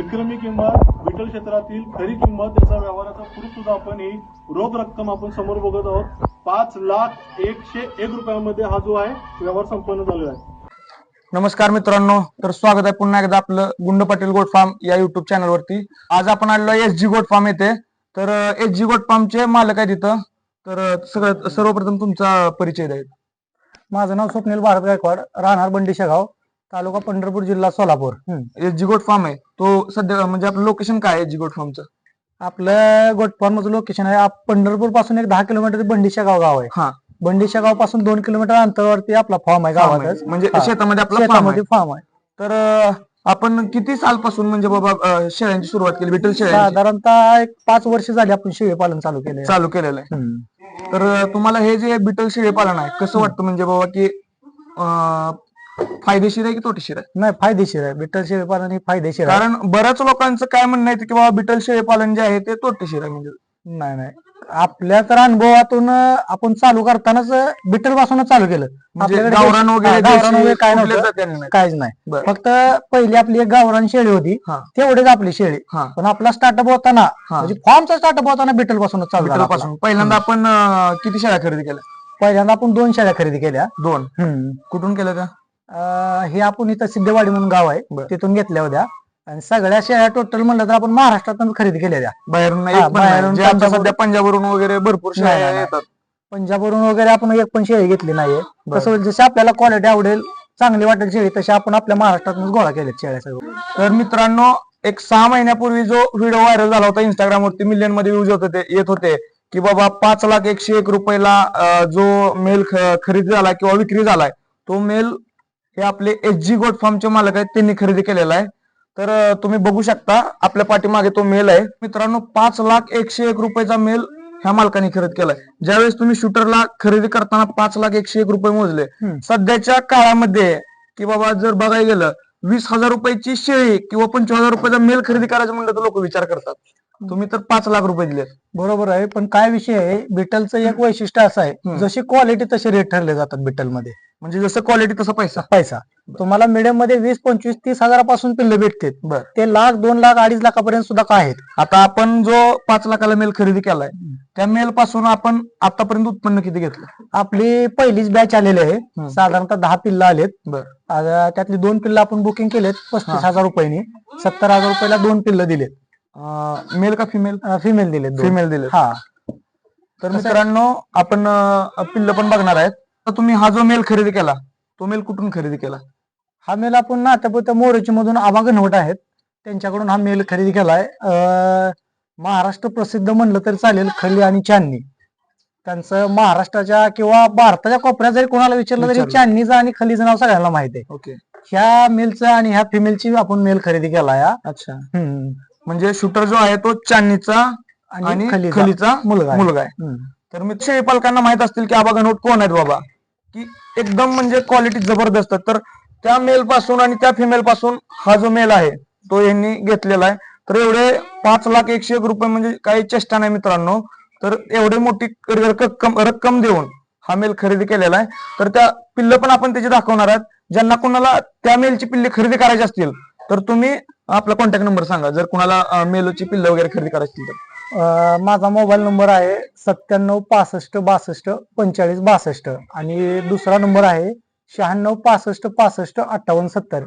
विक्रमी किंमत विठ्ठल क्षेत्रातील खरी किंमत त्याचा व्यवहाराचा प्रूफ सुद्धा आपण ही रोख रक्कम आपण समोर बघत आहोत. पाच लाख एकशे एक रुपयामध्ये हा जो आहे व्यवहार संपन्न झालेला आहे. नमस्कार मित्रांनो तर स्वागत आहे पुन्हा एकदा आपलं गुंड पाटील गोट फार्म या युट्यूब चॅनल वरती. आज आपण आलेलो एस जी गोट फार्म येथे. तर एस जी गोट फार्मचे मालक आहेत तिथं तर अं, सगळं सर्वप्रथम तुमचा परिचय द्या. माझं नाव स्वप्नील भारत गायकवाड राहणार बंडी शेगाव. तालुका पंढरपूर जिल्हा Solapur. S G goat farm आहे. तो सध्या म्हणजे आपलं लोकेशन काय आहे एस जी गोट फार्मचं आपलं गोटफार्मचं लोकेशन आहे. आप- पंढरपूरपासून एक दहा किलोमीटर बंडी शेगाव गाव आहे. हा. बंडी शेगावपासून दोन किलोमीटर अंतरावरती आपला फॉर्म आहे farm आहे. गावातच. म्हणजे हा. शेतामध्ये आपला फार्म आहे. शेतामध्ये फार्म आहे. तर अं, आपण किती सालपासून म्हणजे बाबा अं, शेळ्यांची सुरुवात केली? विठ्ठल शेळ्यांची? साधारणतः एक पाच वर्ष झाली आपण शेळी पालन चालू केले चालू केलेलं आहे. तर अं, तुम्हाला हे जे बिटल शेळी पालन आहे कसं वाटतं म्हणजे बाबा की अं, फायदेशीर आहे की तोटेशीर आहे? नाही फायदेशीर आहे. बिट्टल शेळी पालन हे फायदेशीर आहे. कारण बऱ्याच लोकांचं काय म्हणणं आहे की बाबा बिटल शेळी पालन जे आहे ते तोटेशीर आहे म्हणजे. नाही नाही. आपल्या तर अनुभवातून आपण चालू करतानाच बिट्टल पासूनच चालू केलं. म्हणजे गावरान वगैरे गावरान देशी वगैरे काय नव्हतं. काहीच नाही. फक्त पहिली आपली एक गावरान शेळी होती. तेवढीच आपली शेळी. पण आपला स्टार्टअप होताना म्हणजे फॉर्मचा स्टार्टअप होताना बिटल पासूनच चालू बिटलपासून पहिल्यांदा आपण किती शेळ्या खरेदी केल्या. पहिल्यांदा आपण दोन शेळ्या खरेदी केल्या. दोन. कुठून केल्या त्या? अं, हे आपण इथं सिद्धेवाडी म्हणून गाव आहे बरं. तिथून घेतल्या होत्या आणि सगळ्या शेळ्या टोटल म्हणलं तर आपण महाराष्ट्रातून खरेदी केल्या त्या बाहेरून एक हा, पण नाही. बाहेरून जे पंजाबवरून- सध्या पंजाबवरून वगैरे भरपूर नाही, शेळ्या नाही, नाही. येतात पंजाबवरून वगैरे आपण एक पण शेळी घेतली नाहीये बरं. कसं होईल जशी आपल्याला क्वालिटी आवडेल चांगली वाटेल शेळी तशी आपण आपल्या महाराष्ट्रातूनच गोळा केल्यात शेळ्या सगळं तर मित्रांनो एक सहा महिन्यापूर्वी जो व्हिडिओ व्हायरल झाला होता इंस्टाग्राम वरती मिलियनमध्ये व्ह्यूज होते ते येत होते की बाबा पाच लाख एकशे एक रुपयाला अं, जो मेल खरेदी झालाय किंवा विक्री झालाय तो मेल हे आपले एच जी गोट फार्मचे मालक आहेत त्यांनी खरेदी केलेला आहे. तर तुम्ही बघू शकता आपल्या पाठीमागे तो मेल आहे. मित्रांनो पाच लाख एकशे एक रुपयाचा मेल ह्या मालकाने खरेदी केलाय. ज्यावेळेस तुम्ही शूटरला खरेदी करताना पाच लाख एकशे एक रुपये मोजले. सध्याच्या काळामध्ये की बाबा जर बघायला गेलं वीस हजार रुपयाची शेळी किंवा पंचवीस हजार रुपयाचा मेल खरेदी करायचं म्हणलं तर लोक विचार करतात. तुम्ही तर पाच लाख रुपये दिलेत. बरोबर आहे पण काय विषय आहे बिटलचं एक वैशिष्ट्य असं आहे. जशी क्वालिटी तसे रेट ठरले जातात बिटलमध्ये. म्हणजे जसं क्वालिटी तसा पैसा. पैसा. तुम्हाला मीडियममध्ये वीस पंचवीस तीस हजारापासून पिल्ले भेटतात बर. ते लाख दोन लाख अडीच लाखापर्यंत सुद्धा काय आहेत. आता आपण जो पाच लाखाला मेल खरेदी केलाय त्या मेल पासून आपण आतापर्यंत उत्पन्न किती घेतलं? आपली पहिलीच बॅच आलेली आहे. साधारणतः दहा पिल्लं आलेत. बर. त्यातली दोन पिल्लं आपण बुकिंग केलेत पस्तीस हजार रुपयांनी. सत्तर हजार रुपयाला दोन पिल्लं दिलेत. मेल का फिमेल फिमेल दिलेत. फिमेल दिले हा. तर मित्रांनो आपण पिल्ल पण बघणार आहेत. तर तुम्ही हा जो मेल खरेदी केला तो मेल कुठून खरेदी केला हा मेल आपण नात्यापुत्या मोरेची मधून आबा गणवट आहेत त्यांच्याकडून हा मेल खरेदी केलाय महाराष्ट्र प्रसिद्ध म्हणलं तरी चालेल खली आणि चांदणी त्यांचं महाराष्ट्राच्या किंवा भारताच्या कोपऱ्यात जरी कोणाला विचारलं तरी. चांदणीचं आणि खलीचं नाव सगळ्यांना माहिती आहे ओके ह्या मेलचं आणि ह्या फिमेलची आपण मेल खरेदी केलाय हा. अच्छा. म्हणजे शूटर जो आहे तो चांदणीचा आणि खलीचा मुलगा. मुलगा आहे. तर मी पालकांना माहीत असतील की आबा गणवट कोण आहेत बाबा की एकदम म्हणजे क्वालिटी जबरदस्त. तर त्या मेल पासून आणि त्या फिमेल पासून हा जो मेल आहे तो यांनी घेतलेला आहे. तर एवढे पाच लाख एकशे एक रुपये म्हणजे काही चेष्टा नाही मित्रांनो. तर एवढी मोठी रक्कम रक्कम देऊन हा मेल खरेदी केलेला आहे. तर त्या पिल्ल पण आपण त्याची दाखवणार आहात. ज्यांना कोणाला त्या मेलची पिल्ले खरेदी करायची असतील तर तुम्ही आपला कॉन्टॅक्ट नंबर सांगा. जर कुणाला मेलची पिल्ल वगैरे खरेदी करायची असतील तर. माझा मोबाईल नंबर आहे सत्त्याण्णव पासष्ट बासष्ट पंचेचाळीस बासष्ट आणि दुसरा नंबर आहे शहाण्णव पासष्ट पासष्ट अठ्ठावन्न सत्तर.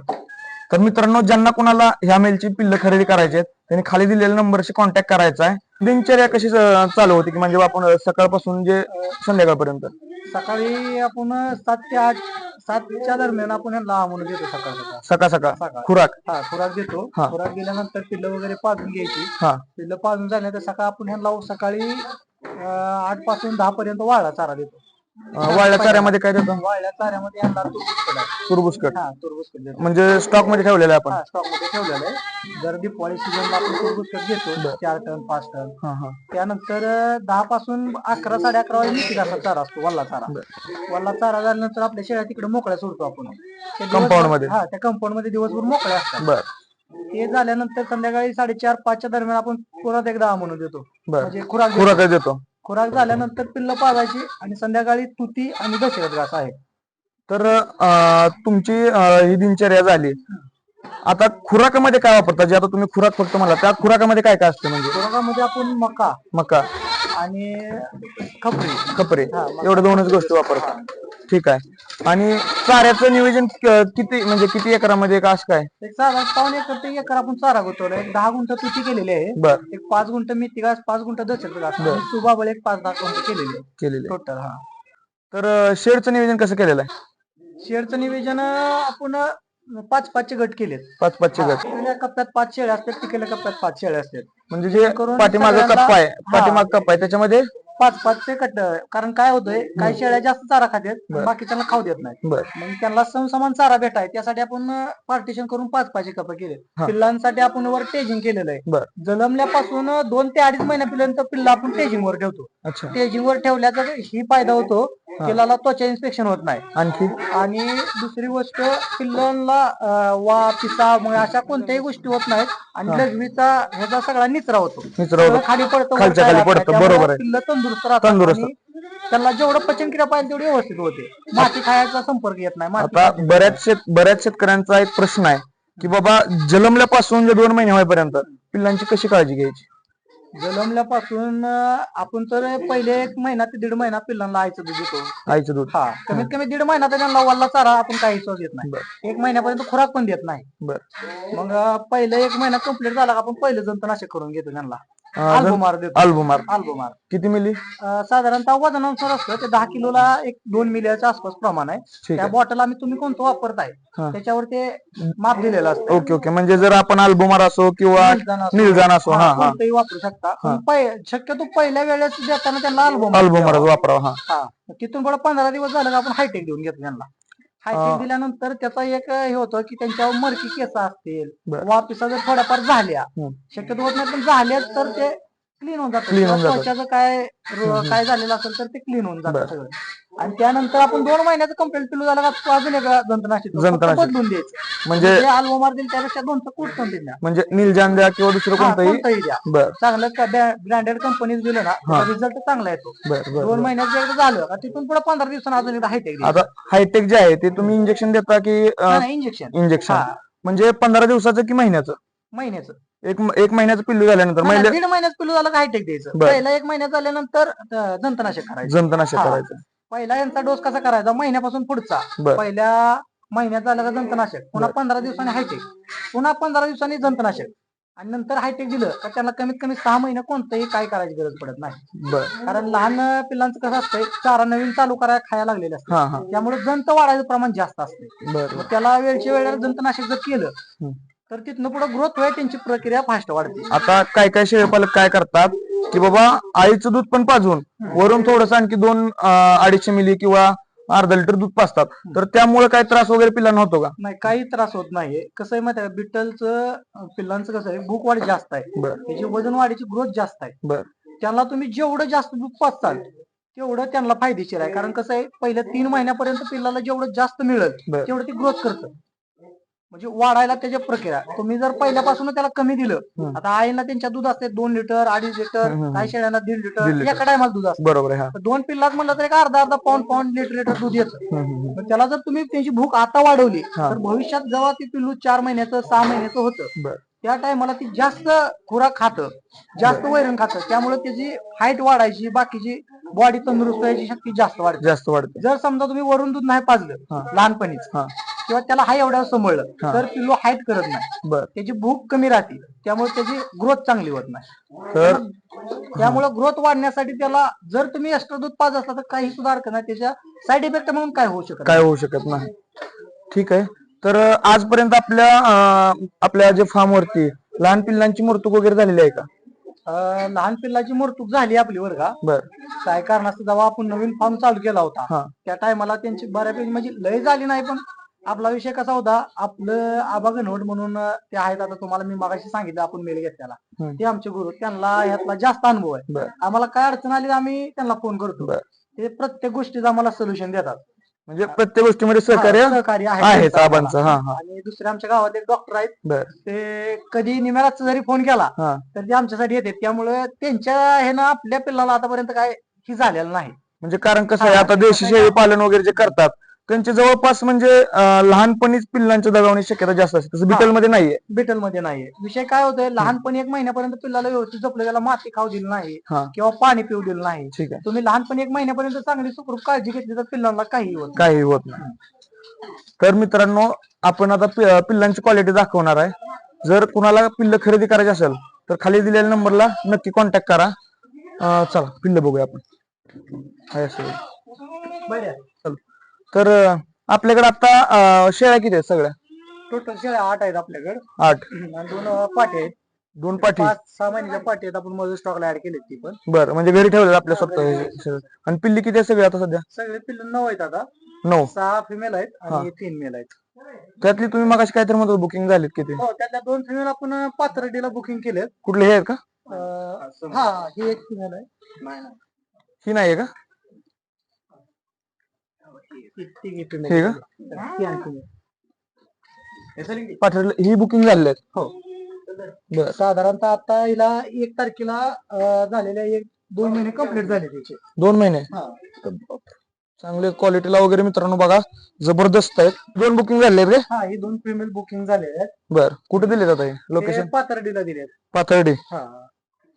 तर मित्रांनो ज्यांना कोणाला ह्या मेलची पिल्ल खरेदी करायची आहेत त्यांनी खाली दिलेल्या नंबरशी कॉन्टॅक्ट करायचा आहे. दिनचर्या कशी चालू होती? की म्हणजे आपण सकाळपासून जे संध्याकाळपर्यंत? सकाळी आपण सात ते आठ सातच्या दरम्यान आपण यांना म्हणून देतो सकाळ सकाळ. सकाळ सकाळ. सकाळ. खुराक? हा खुराक देतो. हा. खुराक दिल्यानंतर पिल्लं वगैरे पाजून घ्यायची. हा. पिल्लं पाजून झाल्यानंतर सकाळ आपण ह्यांना सकाळी आठपासून दहा पर्यंत वाळा चारा देतो. वाळल्या चाऱ्यामध्ये काय देतो? वाळल्या चाऱ्यामध्ये यांना तुरबुसकट. तुरबुसकट हा तुरबुसकट देतो म्हणजे स्टॉकमध्ये ठेवलेलं आहे आपण? स्टॉकमध्ये ठेवलेलं आहे. जर दिवाळी सीझनला आपण तुरबुसकट घेतो चार टन पाच टन. त्यानंतर दहा पासून अकरा साडे अकरा वाजे मिठी असा चारा असतो वल्ला चारा. वल्ला चारा झाल्यानंतर आपल्या शेळ्या तिकडे मोकळ्या सोडतो आपण. Compound मध्ये? हा त्या कंपाऊंडमध्ये दिवसभर मोकळ्या असतात. बर. ते झाल्यानंतर संध्याकाळी साडेचार पाचच्या दरम्यान आपण परत एकदा म्हणून देतो. म्हणजे खुराक. खुराक देतो. खुराक झाल्यानंतर पिल्ल पाजायची आणि संध्याकाळी तुती आणि दशरथ घास आहे. तर अं, तुमची अं, ही दिनचर्या झाली. आता खुराकामध्ये काय वापरता? जे आता तुम्ही खुराक फक्त मला त्या खुराकामध्ये काय काय असतं म्हणजे? खुराकामध्ये आपण मका. मका. आणि खपरी कपडे हा, एवढ्या दोनच गोष्टी वापरता. ठीक आहे. आणि चाऱ्याचं नियोजन क- किती म्हणजे किती एकरामध्ये का असं काय? एक साधा पाऊन एकर ते एकर आपण चारा गुंतवला एक दहा गुंठ तुती केलेली आहे. बर. एक पाच गुंठ मेथी घास पाच गुंठ दशक घास. आणि सुबाबळ एक पाच दहा गुंठ केलेली आहे. केलेले टोटल हा. तर शेडचं नियोजन कसं केलेलं आहे? नियोजन अं, आपण पाच पाचचे गट केलेत. पाच पाचशे गट. पहिल्या कप्प्यात पाच शेळ्या असतात तिकडल्या कप्प्यात पाच शेळ्या असतात. म्हणजे जे करून पाठीमाग सगळ्यांना- कप्पा आहे. पाठीमाग कप्पा आहे त्याच्यामध्ये? पाच पाचचे कट कारण काय होतंय काही शेळ्या जास्त चारा खात्यात बाकीच्यांना खाऊ देत नाही. बर. मग त्यांना समसमान चारा भेटाय त्यासाठी आपण पार्टिशन करून पाच पाचशे कप केले पिल्लांसाठी आपण वर टेजिंग केलेलं आहे. जन्मल्यापासून दोन ते अडीच महिन्यापर्यंत पिल्ला आपण टेजिंग वर ठेवतो. अच्छा. टेजिंग वर ठेवल्याचा ही फायदा होतो पिल्लाला त्वचा इन्स्पेक्शन होत नाही. आणखी? आणि दुसरी गोष्ट पिल्लांना वा पिसा मग अशा कोणत्याही गोष्टी होत नाहीत. आणि लघवीचा ह्याचा सगळा निचरा होतो. निचरा होतो. सगळं खाली पडतो खालच्या खाली पडतं, बरोबर आहे. पिल्ल तंदुरुस्त राहतात. तंदुरुस्त. आणि त्यांना जेवढं पचनक्रिया पाहिजे तेवढी व्यवस्थित होते. माती खायचा संपर्क येत नाही. माती आता बऱ्याच शेत बऱ्याच शेतकऱ्यांचा एक प्रश्न आहे की बाबा जन्मल्यापासून जे दोन महिने होईपर्यंत पिल्लांची कशी काळजी घ्यायची? जन्मल्यापासून अं, आपण तर पहिले एक महिना ते दीड महिना पिल्लांना आईचं दूध देतो. आईचं दूध. हा कमीत कमी दीड महिना तर त्यांना वल्ला चारा आपण काही सुद्धा देत नाही. एक महिन्यापर्यंत खुराक पण देत नाही. बर. मग अं, पहिलं एक महिना कंप्लीट झाला का आपण पहिलं जंतनाशक करून घेतो त्यांना. अल्बोमार देतो. अल्बोमार अल्बोमार किती मिली? अं, साधारणतः वजनानुसार असतं ते दहा किलोला एक दोन मिलियाच्या आसपास प्रमाण आहे. ठीक त्या आहे बॉटल आम्ही तुम्ही कोणतं वापरताय हा. त्याच्यावर ते माप दिलेलं असतं. Okay okay. म्हणजे जर आपण अल्बोमार असो किंवा निलजान असो, निलजान असो हा, कोणतंही वापरू शकता. पण पहि- शक्यतो पहिल्या वेळेस देताना त्यांना अल्बोमार अल्बोमार वापरावा. हा. हा. तिथून पुढे पंधरा दिवस झालं का आपण हायटेक देऊन घेतो त्यांना. हायटेक दिल्यानंतर त्याचा एक हे होतं की त्यांच्यावर मरकी केस असतील. वापिसा जर थोड्याफार झाल्या. शक्यतो होत नाही पण झाल्याच तर ते क्लीन होऊन जातं. Clean होऊन किंवा जातं. त्वचाचं काय रो- काय झालेलं असेल तर ते क्लीन होऊन जातं बर. सगळं. आणि त्यानंतर आपण दोन महिन्याचं कंप्लीट पिलू झालं का तो अजून एक जंतनाशिक देतो. फक्त जंतनाशक. बदलून द्यायचं. म्हणजे जे अल्बोमार दिल त्यापेक्षा दोनचं पण द्या. म्हणजे निलजान द्या किंवा दुसरं हा, कोणतंही? कोणतंही द्या. बर. चांगलं ब्रँडेड कंपनीज दिलं ना रिझल्ट चांगला येतो. बर बर दोन महिन्यात जर एकदा झालं का तिथून पुढे पंधरा दिवसांनी अजून एकदा हायटेक आता हायटेक जे आहे ते तुम्ही इंजेक्शन देता की इंजेक्शन इंजेक्शन हा. म्हणजे पंधरा दिवसाचं की महिन्याचं? महिन्याचं. एक एक महिन्याचं पिल्लू झाल्यानंतर नाही, दीड महिन्यात पिलू झालं का हायटेक द्यायचं? बर. पहिला एक महिन्यात झाल्यानंतर अं, दंतनाशक करायचं. जंतनाशक हा. करायचं. पहिला यांचा डोस कसा करायचा? महिन्यापासून पुढचा. बर. पहिल्या महिन्यात झालं का दंतनाशक पुन्हा पंधरा दिवसांनी हायटेक पुन्हा पंधरा दिवसांनी दंतनाशक आणि नंतर हायटेक दिलं का त्यांना कमीत कमी सहा महिने कोणतंही काय करायची गरज पडत नाही. बर. कारण लहान पिल्लांचं कसं असतंय चारा नवीन चालू करायला खायला लागलेले असते हा हा. त्यामुळे जंत वाढायचं प्रमाण जास्त असते बर मग त्याला वेळच्या वेळेला जंतनाशक जर केलं. तर तिथनं पुढे ग्रोथ होईल त्यांची प्रक्रिया फास्ट वाढते. आता काय काय शेळीपालक काय करतात की बाबा आईचं दूध पण पाजून वरून थोडस आणखी दोन अं, अडीचशे मिली किंवा अर्धा लिटर दूध पाजतात. तर त्यामुळे काय त्रास वगैरे पिल्लांना होतो का? नाही काही त्रास होत नाहीये. कसं आहे माहिती आहे बिटलचं पिल्लांचं कसं आहे भूक वाढ जास्त आहे. बर. त्याची वजन वाढीची ग्रोथ जास्त आहे. बर. त्यांना तुम्ही जेवढं जास्त दूध पाचताल तेवढं त्यांना फायदेशीर आहे. कारण कसं आहे पहिल्या तीन महिन्यापर्यंत पिल्लाला जेवढं जास्त मिळेल बर. तेवढं ती ग्रोथ करतं. म्हणजे वाढायला त्याच्या प्रक्रिया. तुम्ही जर पहिल्यापासून त्याला कमी दिलं. आता आईला त्यांच्या दूध असते दोन लिटर अडीच लिटर. काही शेळ्यांना दीड लिटर. एका टायमाला दूध असतं. बरोबर आहे हा. दोन पिल्लात म्हणलं तर एक अर्धा अर्धा पाऊंड पाऊंड लिटर लिटर दूध येतं. त्याला जर तुम्ही त्यांची भूक आता वाढवली. तर भविष्यात जेव्हा ती पिल्लू चार महिन्याचं सहा महिन्याचं होतं त्या टायमाला ती जास्त खुराक खातं जास्त वैरण खातं. त्यामुळे त्याची हाईट वाढायची बाकीची बॉडी तंदुरुस्त व्हायची शक्ती जास्त वाढते. जास्त वाढते. जर समजा तुम्ही वरून दूध नाही पाजलं. लहानपणीच किंवा त्याला हाय एवढ्या सांभाळलं हा. तर पिल्लू हाईट करत नाही. बर. त्याची भूक कमी राहते त्यामुळे त्याची ग्रोथ चांगली होत नाही. तर? त्यामुळे ग्रोथ वाढण्यासाठी त्याला जर तुम्ही एक्स्ट्रा दूध पाज असला तर काही सुद्धा अर्थ नाही. त्याच्या साईड इफेक्ट म्हणून काय होऊ शकत काय होऊ शकत नाही. ठीक आहे. तर अं, आजपर्यंत आपल्या अं, आपल्या जे फार्म वरती लहान पिल्लांची मृत्यू वगैरे झालेली आहे का? अं, लहान पिल्लाची मृत्यू झाली आपली का. बर. काय कारणास्तव जेव्हा आपण नवीन फार्म चालू केला होता हा. त्या टायमाला त्यांची बऱ्यापैकी म्हणजे लय झाली नाही पण आपला विषय कसा होता? आपलं आबा गणवट म्हणून ते आहेत आता तुम्हाला मी मागाशी सांगितलं आपण मेल घेतल्याला. हम्म. ते आमचे गुरु त्यांना यातला जास्त अनुभव आहे. बर. आम्हाला काय अडचण आली तर आम्ही त्यांना फोन करतो. बर. ते प्रत्येक गोष्टीचं आम्हाला सोल्युशन देतात. म्हणजे प्रत्येक गोष्टीमध्ये सहकार्य हा, सहकार्य आहे आहे त्यांचं आबांचं. आम्हाला. हा आणि दुसरे आमच्या गावात एक डॉक्टर आहेत. बर. ते कधी निमेराचा जरी फोन केला हा. तर ते आमच्यासाठी येतात. त्यामुळे त्यांच्या हे ना आपल्या पिल्लाला आतापर्यंत काय ही झालेलं नाही. म्हणजे कारण कसं आहे आता देशी शेळी पालन वगैरे जे करतात त्यांचे जवळपास म्हणजे अं, लहानपणीच पिल्लांच्या दगावण्याची शक्यता जास्त असते. तसं बिटलमध्ये नाहीये. बिटलमध्ये नाहीये. विषय काय होतोय लहानपणी एक महिन्यापर्यंत पिल्लाला व्यवस्थित जपलं त्याला माती खाऊ दिली नाही हा. किंवा पाणी पिऊ दिलं नाही. ठीक आहे. तुम्ही लहानपणी एक महिन्यापर्यंत चांगली सुखरूप काळजी घेतली तर पिल्लांना काही होत. काही होत नाही. तर मित्रांनो आपण आता पि- पिल्लांची क्वालिटी दाखवणार आहे. जर कुणाला पिल्ल खरेदी करायची असेल तर खाली दिलेल्या नंबरला नक्की कॉन्टॅक्ट करा. अं, चला पिल्ल बघूया आपण. हाय असं. बरं. तर आपल्याकडे आता शेळ्या किती आहेत सगळ्या? टोटल शेळ्या आठ आहेत आपल्याकडे. आठ. आणि दोन पाटे आहेत. दोन पाठी पाच सहा महिन्याच्या पाटी आहेत. आपण मध्ये स्टॉकला ऍड केले ती पण. बरं म्हणजे घरी ठेवलेलं आपल्या स्वतः आणि पिल्ली किती आहे सगळी आता सध्या? सगळे पिल्लं नऊ आहेत आता. नऊ. सहा फिमेल आहेत आणि तीन मेल आहेत. त्यातली तुम्ही मग काहीतरी म्हणतो बुकिंग झालीत किती हो त्यातल्या दोन फिमेल आपण पाथर्डीला बुकिंग केलेत. कुठले हे आहेत का? अं, हा ही एक फिमेल आहे. ही नाहीये का? ती- तिघी हे. का. पाठवलं. ही बुकिंग झालेली आहेत. हो. बर. साधारणतः आता हिला एक तारखेला झालेल्या एक दोन महिने कंप्लीट झाले त्याचे. दोन महिने? हा. चांगले क्वालिटीला वगैरे मित्रांनो बघा. जबरदस्त आहेत. दोन बुकिंग झाले का हा ही दोन फिमेल बुकिंग झालेले आहेत. बर. कुठे दिले आता हे? ते लोकेशन पाथर्डीला दिलेत. पाथर्डी. हा.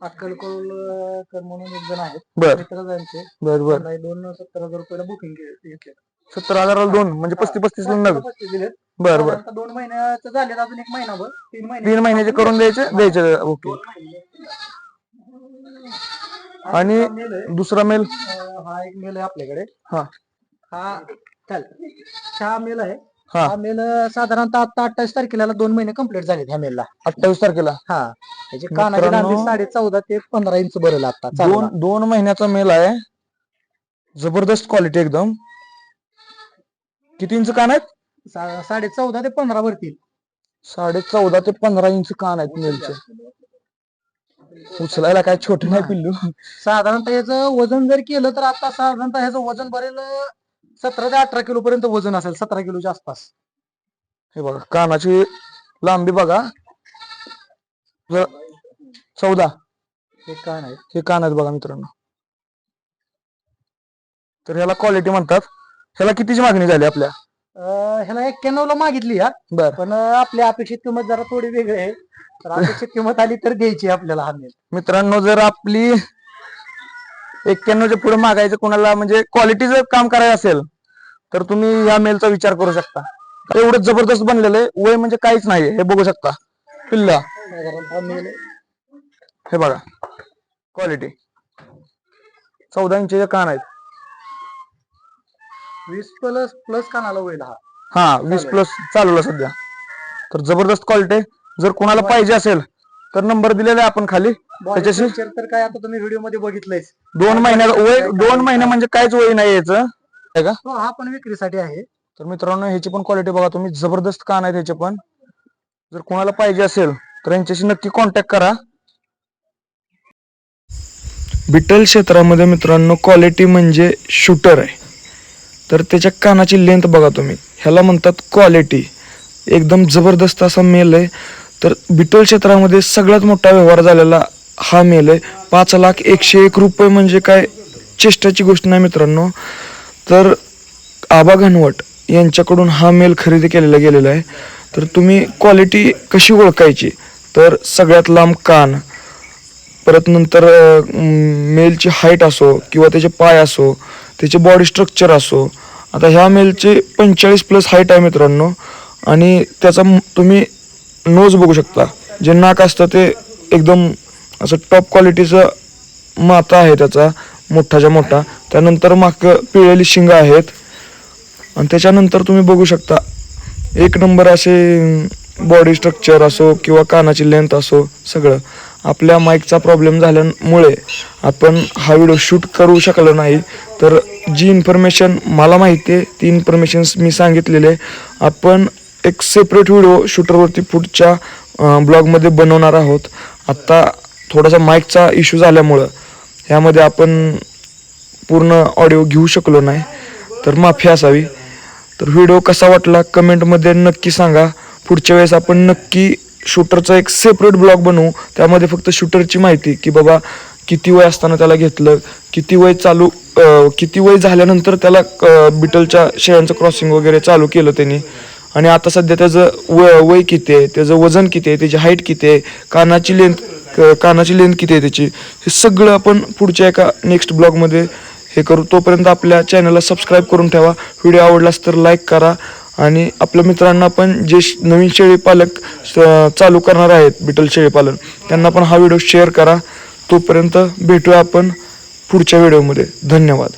अक्कलकोलकर म्हणून एक जण आहेत. बर. मित्र त्यांचे बर बर. त्यांना दोन सत्तर हजार रुपयाला बुकिंग घेतले सत्तर हजाराला दोन म्हणजे पस्तीस पस्तीस नग बर बर. दोन महिन्याचं झालेत अजून एक महिनाभर. तीन महिने. तीन महिन्याचे करून द्यायचे द्यायचे ओके. आणि हा मेल आहे. दुसरा मेल? अं, हा एक मेल आहे आपल्याकडे. हा. हा चल. हा मेल आहे. हा. हा मेल साधारणतः आता अठ्ठावीस तारखेला दोन महिने कंप्लीट झालेत ह्या मेलला अठ्ठावीस तारखेला? हा. त्याची कानाची मित्रांनो, लांबी साडे चौदा ते पंधरा इंच भरेल आता. चालूला. दोन दोन महिन्याचा मेल आहे. जबरदस्त क्वालिटी एकदम. किती इंच कान आहेत? सा- साडे चौदा ते पंधरा भरतील साडे चौदा ते पंधरा इंच कान आहेत मेलचे उचलायला काय छोटे नाही पिल्लू. साधारणतः याचं वजन जर केलं तर आता साधारणतः ह्याचं वजन भरेल सतरा ते अठरा किलो पर्यंत वजन असेल सतरा किलोच्या आसपास. हे बघा कानाची लांबी बघा. चौदा. हे कान आहे हे कान आहेत बघा मित्रांनो. तर ह्याला क्वालिटी म्हणतात. ह्याला कितीची मागणी झाली आपल्या? ह्याला एक्क्याण्णव ला मागितली या बर. पण अं, आपली अपेक्षित किंमत जरा थोडी वेगळी आहे. तर अपेक्षित किंमत आली तर द्यायची आपल्याला हा मेल. मित्रांनो जर आपली एक्क्याण्णवच्या पुढे मागायचं कोणाला म्हणजे क्वालिटीचं काम करायचं असेल तर तुम्ही ह्या मेलचा विचार करू शकता. एवढं जबरदस्त बनलेलं आहे वय म्हणजे काहीच नाही हे बघू शकता. पिल्ला. हे बघा. क्वालिटी चौदा इंचचे कान आहेत. वीस प्लस प्लस कानाला होईल हा हा वीस प्लस चालवला सध्या. तर जबरदस्त क्वालिटी जर कोणाला पाहिजे असेल तर नंबर दिलेला आहे आपण खाली. त्याच्याशी structure तर काय आता तुम्ही व्हिडिओमध्ये बघितलंयच दोन महिन्यात वय दोन महिने म्हणजे काहीच वय नाही याचं. आहे का? हो हा पण विक्रीसाठी आहे. तर मित्रांनो ह्याची पण क्वालिटी बघा तुम्ही. जबरदस्त कान आहे त्याचे पण. जर कोणाला पाहिजे असेल तर यांच्याशी नक्की कॉन्टॅक्ट करा. बिटल क्षेत्रामध्ये मित्रांनो क्वालिटी म्हणजे शूटर आहे. तर त्याच्या कानाची लेंथ बघा तुम्ही. ह्याला म्हणतात क्वालिटी एकदम जबरदस्त असा मेल आहे. तर बिटल क्षेत्रामध्ये सगळ्यात मोठा व्यवहार झालेला हा मेल आहे. पाच लाख एकशे एक रुपये म्हणजे काय? चेष्टाची गोष्ट नाही मित्रांनो. तर आबा घनवट यांच्याकडून हा मेल खरेदी केलेला गेलेला आहे. तर तुम्ही क्वालिटी कशी ओळखायची? तर सगळ्यात लांब कान. परत नंतर मेलची हाईट असो किंवा त्याचे पाय असो त्याचे बॉडी स्ट्रक्चर असो. आता ह्या मेलचे पंचेचाळीस प्लस हाईट आहे मित्रांनो. आणि त्याचा तुम्ही नोज बघू शकता. जे नाक असतं ते एकदम असं टॉप क्वालिटीचं माता आहे त्याचा मोठाच्या मोठा. त्यानंतर माग पिळलेली शिंग आहेत. आणि त्याच्यानंतर तुम्ही बघू शकता एक नंबर असे बॉडी स्ट्रक्चर असो किंवा कानाची लेंथ असो सगळं. आपल्या माईकचा प्रॉब्लेम झाल्यामुळे आपण हा व्हिडिओ शूट करू शकलो नाही. तर जी इन्फॉर्मेशन मला माहिती आहे ती इन्फॉर्मेशन मी सांगितलेले आहे. आपण एक सेपरेट व्हिडिओ शूटरवरती पुढच्या ब्लॉगमध्ये बनवणार आहोत. आत्ता थोडासा माईकचा इश्यू झाल्यामुळं ह्यामध्ये आपण पूर्ण ऑडिओ घेऊ शकलो नाही. तर माफी असावी. तर व्हिडिओ कसा वाटला कमेंटमध्ये नक्की सांगा. पुढच्या वेळेस आपण नक्की शूटरचा एक सेपरेट ब्लॉग बनवू. त्यामध्ये फक्त शूटरची माहिती की बाबा किती वय असताना त्याला घेतलं किती वय चालू किती वय झाल्यानंतर त्याला बिटलच्या शेळ्यांचं क्रॉसिंग वगैरे चालू केलं त्यांनी. आणि आता सध्या त्याचं व वय किती आहे त्याचं वजन किती आहे त्याची हाईट किती आहे कानाची लेंथ कानाची लेंथ किती आहे त्याची? हे सगळं आपण पुढच्या एका नेक्स्ट ब्लॉगमध्ये हे करू. तोपर्यंत आपल्या चॅनलला सबस्क्राईब करून ठेवा. व्हिडिओ आवडलास तर लाईक करा. आणि आपल्या मित्रांना पण जे श- नवीन शेळीपालक चालू करणार आहेत बिटल शेळीपालन त्यांना पण हा व्हिडिओ शेअर करा. तोपर्यंत भेटूया आपण पुढच्या व्हिडिओमध्ये धन्यवाद.